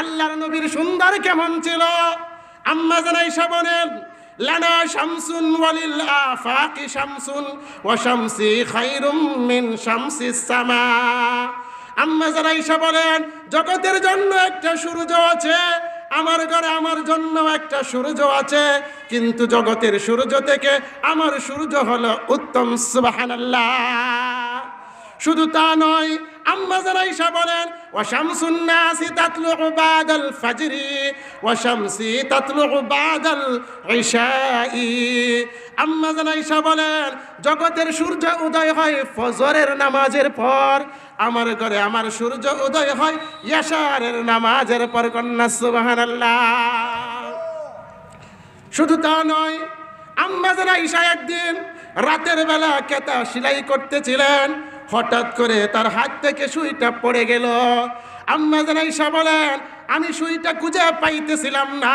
আল্লাহর নবীর সুন্দর কেমন ছিল? আম্মা জানাইসা বলেন, লানা শামসুন ওয়ালিল আফাকি শামসুন ওয়া শামসি খায়রুম মিন শামসিস সামা। আম্মা জানাইসা বলেন, জগতের জন্য একটা সূর্য আছে, আমার ঘরে আমার জন্য একটা সূর্য আছে, কিন্তু জগতের সূর্য থেকে আমার সূর্য হলো উত্তম, সুবহানাল্লাহ। শুধু তা নয়, আম্মা জানাইসা বলেন ওয়াশামসুন নাসি তাতলু বাদাল ফাজরি ওয়াশামসি তাতলু বাদাল ইশাই আম্মা জানাইসা বলেন, জগতের সূর্য উদয় হয় ফজরের নামাজের পর। আমার ঘরে আমার সূর্য উদয় হয় ইয়াশারের নামাজের পর, কন্যা সুবহানাল্লাহ। শুধু তা নয়, আম্মা ঈশা একদিন রাতের বেলা কেতা সেলাই করতেছিলেন। হঠাৎ করে তার হাত থেকে সুইটা পড়ে গেল। আম্মা ঈশা বলেন, আমি সুইটা খুঁজে পাইতেছিলাম না।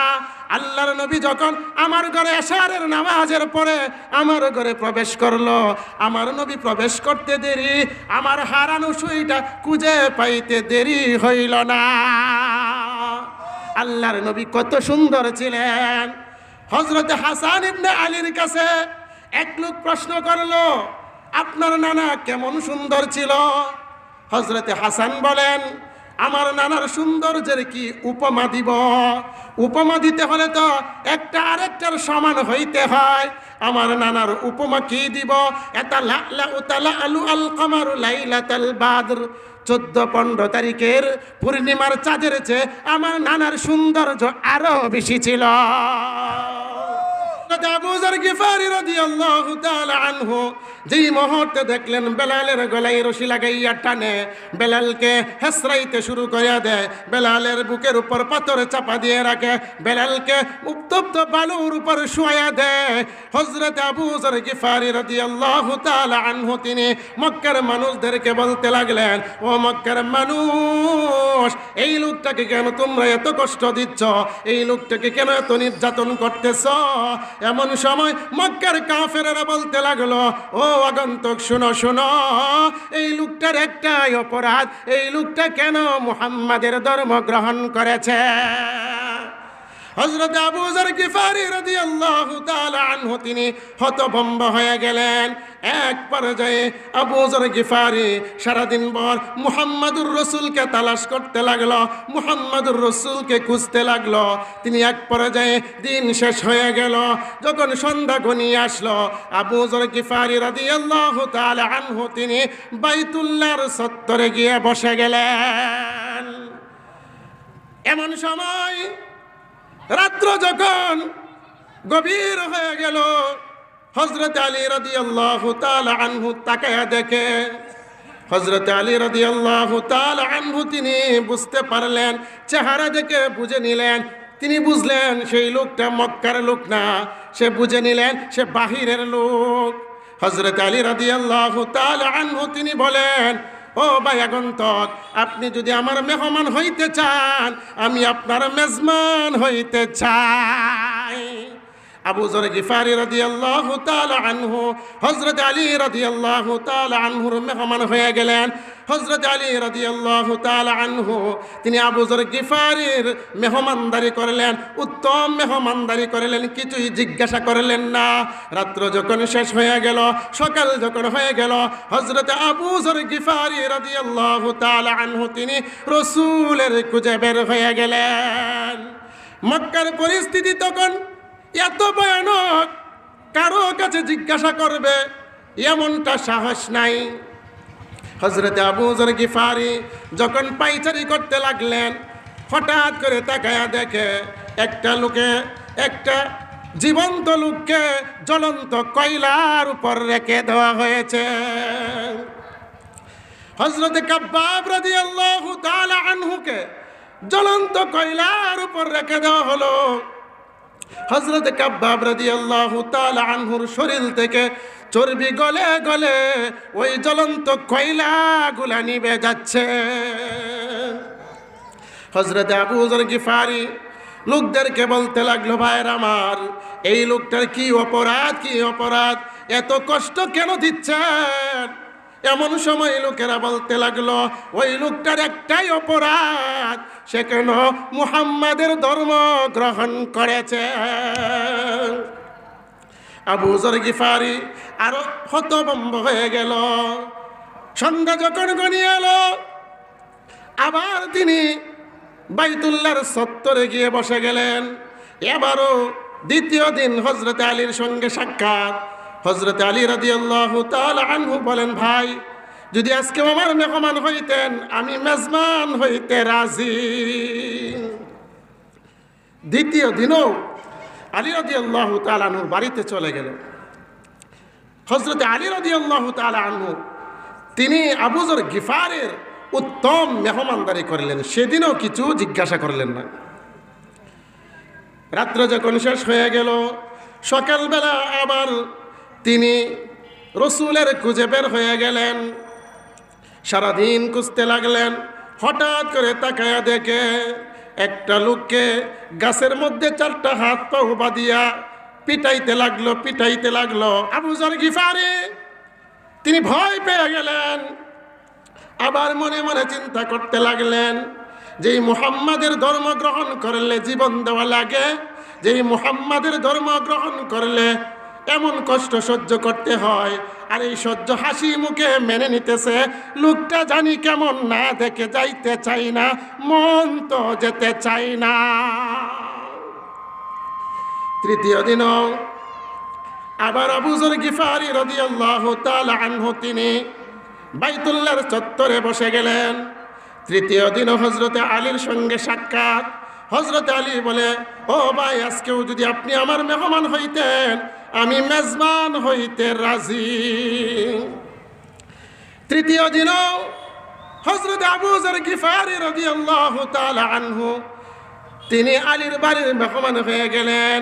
আল্লাহর নবী যখন আমার ঘরে এশারের নামাজের পরে আমার ঘরে প্রবেশ করল, আমার নবী প্রবেশ করতে দেরি, আমার হারানো সুইটা খুঁজে পাইতে দেরি হইল না। আল্লাহর নবী কত সুন্দর ছিলেন। হজরত হাসান ইবনে আলীর কাছে এক লোক প্রশ্ন করল আপনার নানা কেমন সুন্দর ছিল? হজরতে হাসান বলেন, আমার নানার সৌন্দর্যের কি উপমা দিব? উপমা দিতে হলে তো একটা আরেকটার সমান হইতে হয়। আমার নানার উপমা কি দিব? এটা লাইলাতাল বাদর। চোদ্দ পনেরো তারিখের পূর্ণিমার চাঁদের চেয়ে আমার নানার সৌন্দর্য আরও বেশি ছিল। তিনি মক্কার মানুষদেরকে বলতে লাগলেন, ও মক্কার মানুষ, এই লোকটাকে কেন তোমরা এত কষ্ট দিচ্ছ? এই লোকটাকে কেন এত নির্যাতন করতেছ? এমন সময় মক্কার কাফেরেরা বলতে লাগল, ও আগন্তক, শুনো শুনো, এই লোকটার একটাই অপরাধ, এই লোকটা কেন মুহাম্মাদের ধর্ম গ্রহণ করেছে? হজরত আবু জর গিফারি রাদিয়াল্লাহু তাআলা আনহু, তিনি হতভম্ব হয়ে গেলেন। এক পর্যায়ে আবু জর গিফারি সারাদিন পর মুহাম্মাদুর রসুলকে তালাশ করতে লাগল, মুহাম্মাদুর রসুলকে খুঁজতে লাগল। তিনি এক পর্যায়ে দিন শেষ হয়ে গেল। যখন সন্ধ্যা ঘনিয়ে আসলো, আবু জর গিফারি রাদিয়াল্লাহু তাআলা আনহু, তিনি বাইতুল্লাহর সত্তরে গিয়ে বসে গেলেন। এমন সময় রাত্র যখন গভীর হয়ে গেল হজরত আলী রদি আল্লাহ আনহু তাকায়া দেখে হজরত আলী রদি আল্লাহ আনহু তিনি বুঝতে পারলেন, চেহারা দেখে বুঝে নিলেন। তিনি বুঝলেন সেই লোকটা মক্কার লোক না, সে বুঝে নিলেন সে বাহিরের লোক। হজরত আলী রদি আল্লাহ আনহু তিনি বলেন ও ভাই আগন্তক আপনি যদি আমার মেহমান হইতে চান আমি আপনার মেজমান হইতে চাই। আবু জর গিফারি রাদিয়াল্লাহু তাআলা আনহু, হযরত আলী রাদিয়াল্লাহু তাআলা আনহুর মেহমান হয়ে গেলেন। হযরত আলী রাদিয়াল্লাহু তাআলা আনহু, তিনি আবু জর গিফারির মেহমানদারি করলেন। উত্তম মেহমানদারি করলেন, কিছুই জিজ্ঞাসা করলেন না। রাত্র যখন শেষ হয়ে গেল, সকাল যখন হয়ে গেল, হযরত আবু জর গিফারি রাদিয়াল্লাহু তাআলা আনহু, তিনি রসুলের খুঁজে বের হয়ে গেলেন। মক্কার পরিস্থিতি তখন এত ভয়ানক কারও কাছে জিজ্ঞাসা করবে, এমনটা সাহস নাই। হজরতে আবু জর গিফারি যখন পাইচারি করতে লাগলেন, হঠাৎ করে তাকায়া দেখে একটা লোকে, একটা জীবন্ত লোককে জ্বলন্ত কয়লার উপর রেখে দেওয়া হয়েছে। হজরতে কাব্বাব রাদিয়াল্লাহু তাআলা আনহুকে জ্বলন্ত কয়লার উপর রেখে দেওয়া হলো। হজরত কাব্বাব রাদিয়াল্লাহু তাআলা আনহুর শরীর থেকে চর্বি গলে গলে ওই জ্বলন্ত কয়লাগুলা নিবে যাচ্ছে। হজরত আবু জর গিফারি লোকদেরকে বলতে লাগল, ভাইয়ের আমার, এই লোকটার কি অপরাধ কি অপরাধ? এত কষ্ট কেন দিচ্ছেন? এমন সময় লোকেরা বলতে লাগল, ওই লোকটার একটাই অপরাধ, সে কেন মুহাম্মাদের ধর্ম গ্রহণ করেছে? আবু গিফারি আরও হতবম্ব হয়ে গেল। সন্ধ্যা যখন গনিয়ে এলো, আবার তিনি বাইতুল্লাহর সত্তরে গিয়ে বসে গেলেন। এবারও দ্বিতীয় দিন হজরত আলীর সঙ্গে সাক্ষাৎ। হজরত আলী রাজি আল্লাহ আনহু বলেন, ভাই, যদি আজকে আমার মেহমান হইতেন, আমি মেজমান হইতে রাজি। দ্বিতীয় দিনও আলী রাজি আল্লাহ তালানুর বাড়িতে চলে গেল হজরত আলী রাজি আল্লাহ তালানহু তিনি আবুজর গিফারের উত্তম মেহমানদারি করলেন। সেদিনও কিছু জিজ্ঞাসা করলেন না। রাত্র যখন শেষ হয়ে গেল, সকালবেলা আবার তিনি রসুলের খুঁজে বের হয়ে গেলেন। সারাদিন খুঁজতে লাগলেন। হঠাৎ করে তাকায়া দেখে একটা লোককে গাছের মধ্যে চারটা হাত পাও বাঁধিয়া পিটাইতে লাগল পিটাইতে লাগল। আবুজার গিফারে, তিনি ভয় পেয়ে গেলেন। আবার মনে মনে চিন্তা করতে লাগলেন যেই মুহাম্মাদের ধর্ম গ্রহণ করলে জীবন দেওয়া লাগে যেই মুহাম্মাদের ধর্ম গ্রহণ করলে এমন কষ্ট সহ্য করতে হয়। আর এই সহ্য হাসি মুখে মেনে নিতেছে। লোকটা জানি কেমন না, দেখে যাইতে চাই না, মন তো যেতে চাই না। তৃতীয় দিনও আবার আবুজর গিফারি রাদিয়াল্লাহু তাআলা আনহু তিনি বাইতুল্লার চত্বরে বসে গেলেন। তৃতীয় দিন হজরতে আলীর সঙ্গে সাক্ষাৎ। হজরত আলী বলে, ও ভাই, আজকেও যদি আপনি আমার মেহমান হইতেন আমি মেজবান হইতে রাজি। তৃতীয় দিনও হজরত আবুজর গিফারি তাআলা আনহু, তিনি আলীর বাড়ির মেহমান হয়ে গেলেন।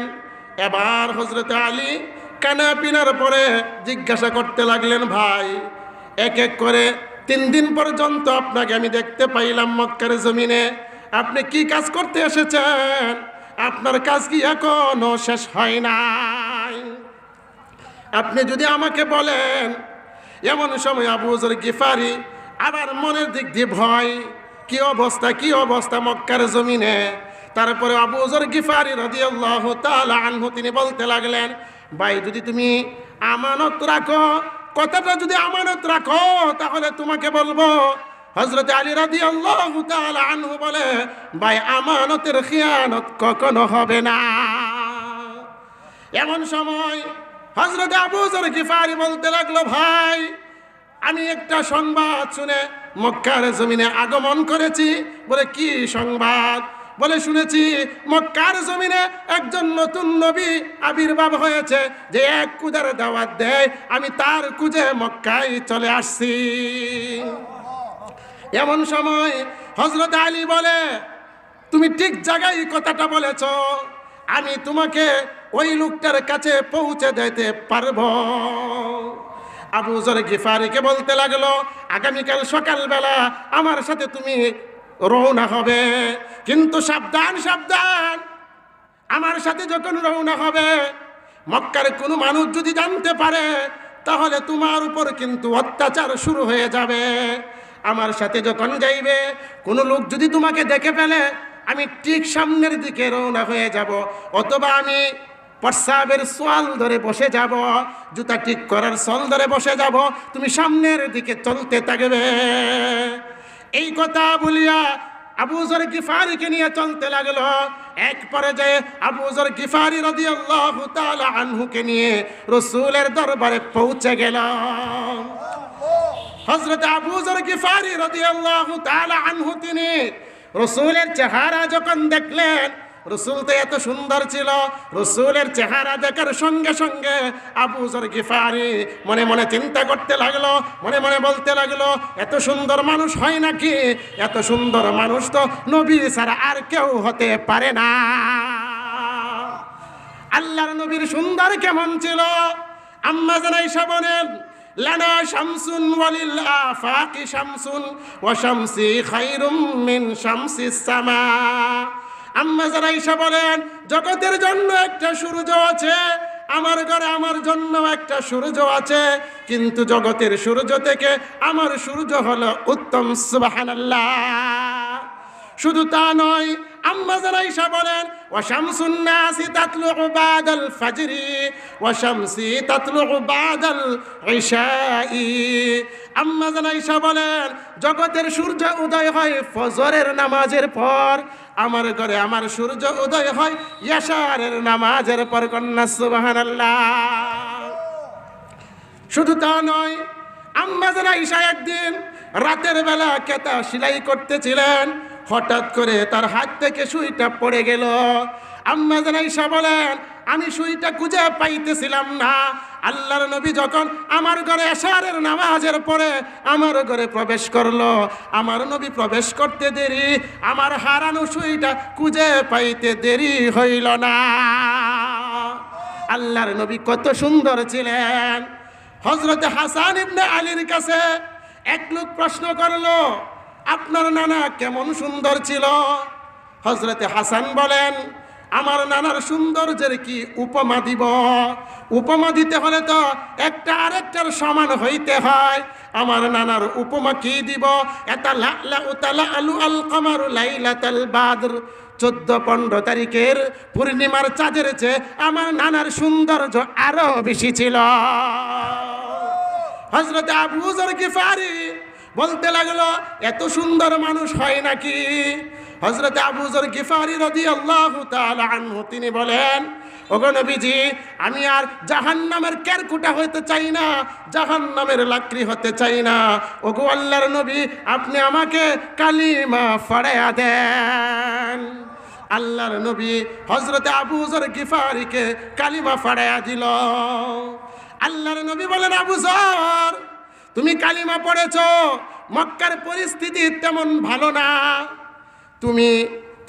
এবার হজরত আলী কানা পিনার পরে জিজ্ঞাসা করতে লাগলেন, ভাই, এক এক করে তিন দিন পর্যন্ত আপনাকে আমি দেখতে পাইলাম মক্কার জমিনে। আপনি কি কাজ করতে এসেছেন? আপনার কাজ কি এখনও শেষ হয় নাই? আপনি যদি আমাকে বলেন, এমন সময় আবু হজর গিফারি আবার মনের দিক দিয়ে ভয়, কি অবস্থা কি অবস্থা মক্কার জমিনে? তারপরে আবু হজর গিফারি রাদিয়াল্লাহু তাআলা আনহু তিনি বলতে লাগলেন, ভাই যদি তুমি আমানত রাখো, কথাটা যদি আমানত রাখো, তাহলে তোমাকে বলব। হজরত আলী রাদি আল্লাহ আনহু বলে, ভাই আমানতের খিয়ানত কখনো হবে না। এমন সময় হজরত আবুজর গিফারি বলতে লাগল, ভাই, আমি একটা সংবাদ শুনে মক্কার জমিনে আগমন করেছি। বলে, কি সংবাদ? বলে, শুনেছি মক্কার জমিনে একজন নতুন নবী আবির্ভাব হয়েছে, যে এক কুদার দাওয়াত দেয়, আমি তার কুজে মক্কায় চলে আসছি। এমন সময় হজরত আলী বলে, তুমি ঠিক জায়গায় কথাটা বলেছ। আমি তোমাকে ওই লোকটার কাছে পৌঁছে দিতে পারব। আবু জর গিফারিকে বলতে লাগল, আগামীকাল সকালবেলা আমার সাথে তুমি রওনা হবে। কিন্তু সাবধান সাবধান। আমার সাথে যখন রওনা হবে, মক্কার কোনো মানুষ যদি জানতে পারে, তাহলে তোমার উপর কিন্তু অত্যাচার শুরু হয়ে যাবে। আমার সাথে যখন যাইবে, কোনো লোক যদি তোমাকে দেখে ফেলে, আমি ঠিক সামনের দিকে রওনা হয়ে যাব। অথবা আমি প্রস্রাবের সোয়াল ধরে বসে যাব, জুতা ঠিক করার সল ধরে বসে যাব, তুমি সামনের দিকে চলতে থাকবে। এই কথা বলিয়া আবু জর গিফারিকে নিয়ে চলতে লাগল। এক পর্যায়ে আবু জর গিফারি রাদিয়াল্লাহু তাআলা আনহুকে নিয়ে রসুলের দরবারে পৌঁছে গেল হযরত আবু জর গিফারি রাদিয়াল্লাহু তাআলা আনহু তিনি রসুলের চেহারা যখন দেখলেন রসুল তো এত সুন্দর ছিল। রসুলের চেহারা দেখার সঙ্গে সঙ্গে আবু জর গিফারি মনে মনে চিন্তা করতে লাগল, মনে মনে বলতে লাগল, এত সুন্দর মানুষ হয় নাকি? এত সুন্দর মানুষ তো নবী ছাড়া আর কেউ হতে পারে না। আল্লাহর নবীর সুন্দর কেমন ছিল? আম্মা জানাই বলেন, লানা শামসুন ওয়ালিল আফাকি শামসুন ওয়া শামসি খাইরুম মিন শামসিস সামা। আম্মা যারা ঈশা বলেন, জগতের জন্য একটা সূর্য আছে, আমার ঘরে আমার জন্য একটা সূর্য আছে, কিন্তু জগতের সূর্য থেকে আমার সূর্য হলো উত্তম সুবাহ শুধু তা নয় আম্মা জানাইশা বলেন ওয়াশামসুন নাসি তাতলু বাদাল ফাজরি ওয়াশামসি তাতলু বাদাল ইশাই আম্মা জানাইশা বলেন, জগতের সূর্য উদয় হয় ফজরের নামাজের পর, আমার ঘরে আমার সূর্য উদয় হয় ইয়াশারের নামাজের পর, কন্যা সুবহানাল্লাহ। শুধু তা নয়, আম্মা জানা ঈশা একদিন রাতের বেলা কেতা সেলাই করতেছিলেন হঠাৎ করে তার হাত থেকে সুইটা পড়ে গেল। আম্মা জানা ঈশা বলেন, আমি সুইটা খুঁজে পাইতেছিলাম না। আল্লাহর নবী যখন আমার ঘরে এশারের নামাজের পরে আমার ঘরে প্রবেশ করল। আমার নবী প্রবেশ করতে দেরি, আমার হারানো সুইটা খুঁজে পাইতে দেরি হইল না। আল্লাহর নবী কত সুন্দর ছিলেন। হজরত হাসান ইবনে আলীর কাছে এক লোক প্রশ্ন করল আপনার নানা কেমন সুন্দর ছিল? হজরতে হাসান বলেন, আমার নানার সৌন্দর্যের কি উপমা দিব? উপমা দিতে হলে তো একটা আরেকটার সমান হইতে হয়। আমার নানার উপমা কি দিব? এটা আলু আল কামারু লাইলাতাল বাদর। চোদ্দ পনেরো তারিখের পূর্ণিমার চাঁদের চেয়ে আমার নানার সৌন্দর্য আরও বেশি ছিল। হজরত আবু জর গিফারি বলতে লাগল, এত সুন্দর মানুষ হয় নাকি? হজরত আবু জর গিফারি রদি আল্লাহ তিনি বলেন, ওগো আমি আর জাহান্নামের কেরকুটা হতে চাই না, জাহান্নামের লাকড়ি হতে চাই না। ওগো আল্লাহর নবী, আপনি আমাকে কালিমা ফড়াইয়া দেন। আল্লাহর নবী হজরতে আবু জর গিফারিকে কালিমা ফাড়াইয়া দিল। আল্লাহর নবী বলেন, আবু জর তুমি কালিমা পড়েছ, মক্কার পরিস্থিতি তেমন ভালো না। তুমি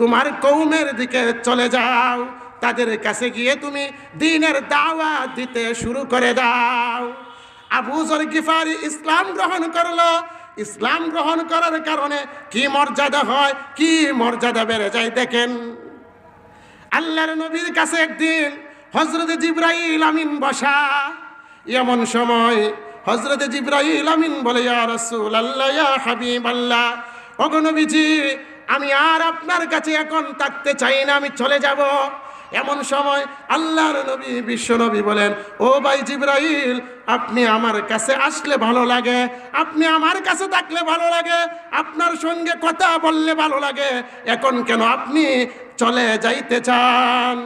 তোমার কৌমের দিকে চলে যাও, তাদের কাছে গিয়ে তুমি দিনের দাওয়া দিতে শুরু করে দাও। আবু জর গিফারি ইসলাম গ্রহণ করল। ইসলাম গ্রহণ করার কারণে কি মর্যাদা হয়, কি মর্যাদা বেড়ে যায় দেখেন। আল্লাহর নবীর কাছে একদিন হজরত জিব্রাইল আমিন বসা, এমন সময় হজরত জিব্রাইল আমিন বলে, ইয়া আল্লাহ আমি আর আপনার কাছে এখন থাকতে চাই না, আমি চলে যাব। এমন সময় আল্লাহর নবী, বিশ্ব নবী বলেন, ও ভাই জিব্রাইল, আপনি আমার কাছে আসলে ভালো লাগে, আপনি আমার কাছে থাকলে ভালো লাগে, আপনার সঙ্গে কথা বললে ভালো লাগে, এখন কেন আপনি চলে যাইতে চান?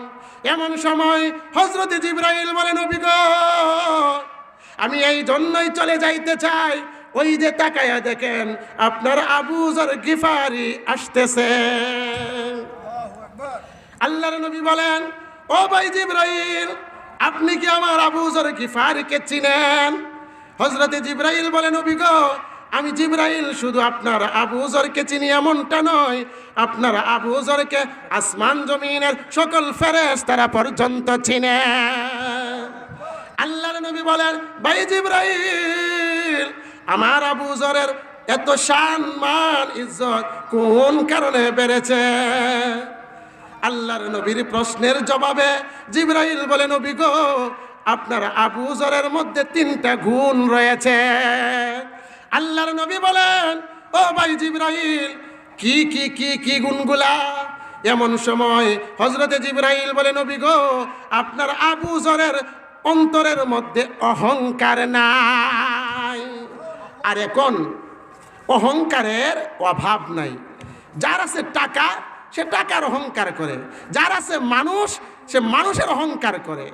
এমন সময় হজরত জিব্রাইল বলেন অভিজ্ঞ আমি এই জন্যই চলে যাইতে চাই। ওই যে তাকায়া দেখেন, আপনার আবুজর গিফারি আসতেছে। আল্লাহর নবী বলেন, ও ভাই জিব্রাইল, আপনি কি আমার আবুজর গিফারিকে চিনেন? হজরতে জিব্রাইল বলেন অভিজ্ঞ আমি জিব্রাইল শুধু আপনার আবুজরকে চিনি, এমনটা নয়। আপনার আবুজরকে আসমান জমিনের সকল ফেরেস তারা পর্যন্ত চিনে আল্লাহর নবী বলেন, ভাই জিব্রাইল, আমার আবুজরের এত শান, মান, ইজ্জত কোন কারণে বেড়েছে? আল্লাহর নবীর প্রশ্নের জবাবে জিব্রাইল বলে, নবী গো, আপনার আবু জরের মধ্যে তিনটা গুণ রয়েছে। আল্লাহর নবী বলেন, ও ভাই জিব্রাইল, কি কি কি কি গুণগুলা? এমন সময় হজরতে জিব্রাইল বলে, নবী গো, আপনার আবু জরের অন্তরের মধ্যে অহংকার নাই। আর এখন অহংকারের অভাব নাই। যার আছে টাকা, সে টাকার অহংকার করে। যার আছে মানুষ, সে মানুষের অহংকার করে।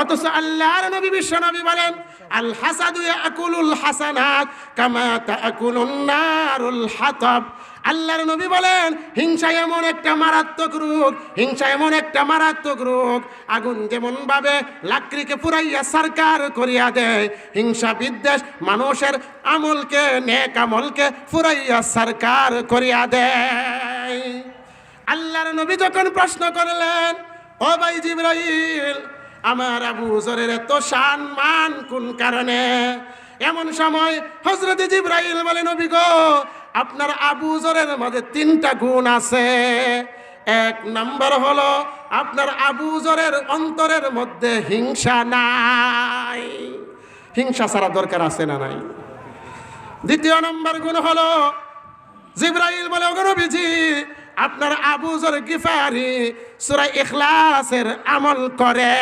অথচ আল্লাহর নবী, বিশ্ব নবী বলেন, আল হাসাদু আকুলুল হাসানাত কামা তাকুলুন নারুল হাতাব। আল্লাহর নবী বলেন, হিংসা এমন একটা মারাত্মক রোগ, হিংসা এমন একটা মারাত্মক রোগ, আগুন যেমন ভাবে লাকড়িকে পুরাইয়া সরকার করিয়া দেয়, হিংসা বিদ্বেষ মানুষের আমলকে, নেক আমলকে পুরাইয়া সরকার করিয়া দেয়। আল্লাহর নবী যখন প্রশ্ন করলেন, ও ভাই জিব্রাইল আমার আবু জরের এত শান মান কোন কারণে? এমন সময় হজরত জিব্রাইল বলে, নবী গো, আপনার আবু জরের মধ্যে তিনটা গুণ আছে। এক নাম্বার হলো, আপনার আবুজরের অন্তরের মধ্যে হিংসা নাই। হিংসা ছাড়া দরকার আছে না নাই? দ্বিতীয় নম্বর গুণ হলো, জিব্রাইল বলে অগরবিজি আপনার আবুজর গিফারি সুরা ইখলাসের আমল করে।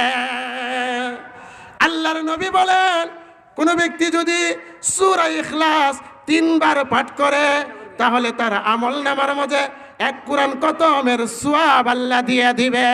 আল্লাহর নবী বলেন, কোন ব্যক্তি যদি সুরা ইখলাস তিনবার পাঠ করে, তাহলে তার আমল নামার মধ্যে এক কোরআন কতমের সোয়াব আল্লাহ দিয়ে দিবে